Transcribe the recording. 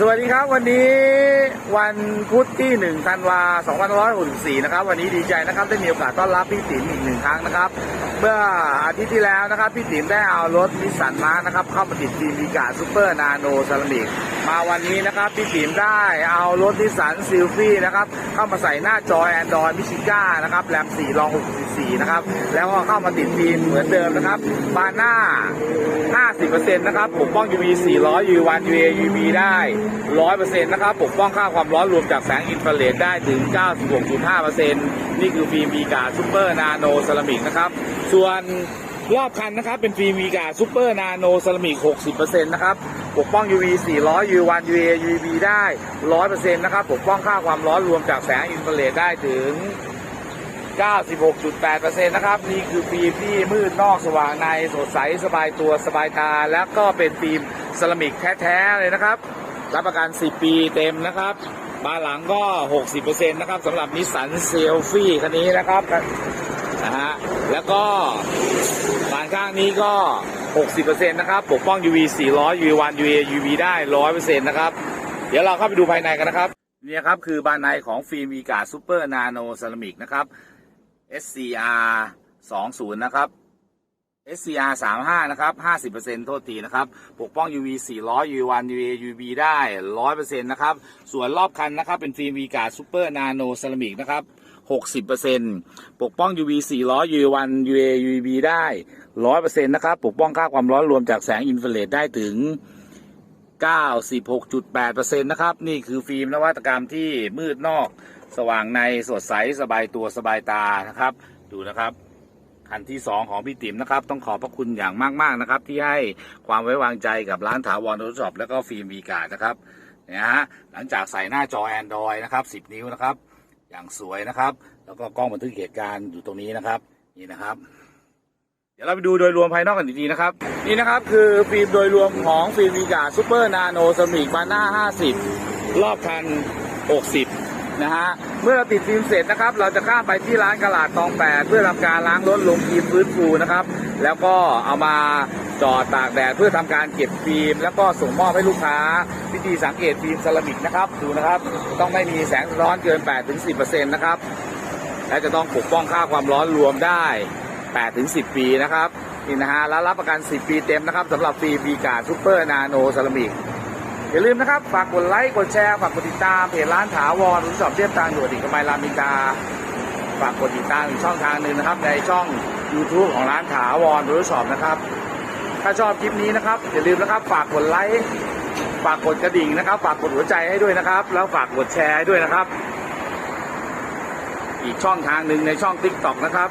สวัสดีครับวันนี้วันพุธที่1ธันวา2564นะครับ วันนี้ดีใจนะครับได้มีโอกาสต้อนรับพี่ติ๋มอีกหนึ่งครั้งนะครับ เมื่ออาทิตย์ที่แล้วนะครับพี่ติ๋มได้เอารถนิสสันมานะครับ เข้ามาติดทีมมีกาซูเปอร์นาโนเซรามิกมาวันนี้นะครับพี่ติ๋มได้เอารถนิสสันซิลฟี่นะครับเข้ามาใส่หน้าจอ Android มิชิก้านะครับแรม4รอง64นะครับแล้วก็เข้ามาติดทีมเหมือนเดิมนะครับบานหน้า 50%นะครับปกป้อง UV 400 U1 UA UV ได้ 100%นะครับปกป้องค่าความร้อนรวมจากแสงอินฟราเรดได้ถึง 96.5%นี่คือฟิล์มวีกาซูเปอร์นาโนเซรามิกนะครับ ส่วนรอบคันนะครับ เป็นฟิล์มวีกาซูเปอร์นาโนเซรามิก 60%นะครับปกป้อง UV 400 U1 UA UV ได้ 100%นะครับปกป้องค่าความร้อนรวมจากแสงอินฟราเรดได้ถึง 96.8%นะครับ นี่คือฟิล์มที่มืดนอกสว่างในสดใสสบายตัวสบายตา แล้วก็เป็นฟิล์มเซรามิกแท้ๆเลยนะครับ รับประกัน 10 ปีเต็มนะครับบานหลังก็ 60%นะครับสำหรับนิสสันเซลฟี่คันนี้นะครับนะฮะแล้วก็บานข้างนี้ก็ 60%นะครับ ปกป้อง UV 400 UV1 UV UV ได้ 100%นะครับ เดี๋ยวเราเข้าไปดูภายในกันนะครับ เนี่ยครับ คือบานในของฟิล์มวีกาซูเปอร์นาโนเซรามิกนะครับ SCR 20 นะครับ SCR 35 นะครับ 50%โทษทีนะครับ ปกป้อง UV 400 U1 UA UV ได้ 100%นะครับ ส่วนรอบคันนะครับ เป็นฟิล์มวีการซูเปอร์นาโนเซรามิกนะครับ 60%ปกป้อง UV 400 U1 UA UV ได้ 100%นะครับ ปกป้องค่าความร้อนรวมจากแสงอินฟราเรดได้ถึง 96.8%นะครับ นี่คือฟิล์มนวัตกรรมที่มืดนอก สว่างในสดใสสบายตัวสบายตานะครับ ดูนะครับคันที่สองของพี่ติ๋มนะครับ ต้องขอบพระคุณอย่างมาก ๆ นะครับ ที่ให้ความไว้วางใจกับร้านถาวรโทรศัพท์แล้วก็ฟิล์มวีกานะครับเนี่ยฮะหลังจากใส่หน้าจอ Android นะครับ 10 นิ้วนะครับ อย่างสวยนะครับ แล้วก็กล้องบันทึกเหตุการณ์อยู่ตรงนี้นะครับ นี่นะครับ ดี๋ยวเราไปดูโดยรวมภายนอกกันอีกทีนะครับ นี่นะครับคือฟิล์มโดยรวมของฟิล์มวีกาซูเปอร์นาโนสมิกบาน่า50 รอบคัน 60 นะฮะ เมื่อเราติดฟิล์มเสร็จนะครับ เราจะข้ามไปที่ร้านกระลาดตองแปดเพื่อทำการล้างรถลงครีมฟื้นฟูนะครับ แล้วก็เอามาจอดตากแดดเพื่อทำการเก็บฟิล์ม แล้วก็ส่งมอบให้ลูกค้า วิธีสังเกตฟิล์มเซรามิกนะครับ ดูนะครับ ต้องไม่มีแสงสะท้อนเกิน 8-10%นะครับ และจะต้องปกป้องค่าความร้อนรวมได้ 8ถึง10 ปีนะครับนี่นะฮะแล้วรับประกัน 10 ปีเต็มนะครับสำหรับฟิล์มวีกาซูเปอร์นาโนเซรามิกอย่าลืมนะครับ ฝากกดไลค์กดแชร์ฝากกดติดตามเพจร้านถาวรรู้สอบเรียบทางด่วนอีกกมัยรามินทราฝากกดติดตามอีกช่องทางหนึ่งนะครับ ในช่อง YouTube ของร้านถาวรรู้สอบนะครับ ถ้าชอบคลิปนี้นะครับอย่าลืมนะครับ ฝากกดไลค์ฝากกดกระดิ่งนะครับ ฝากกดหัวใจให้ด้วยนะครับ แล้วฝากกดแชร์ให้ด้วยนะครับ อีกช่องทางหนึ่งในช่อง TikTok นะครับ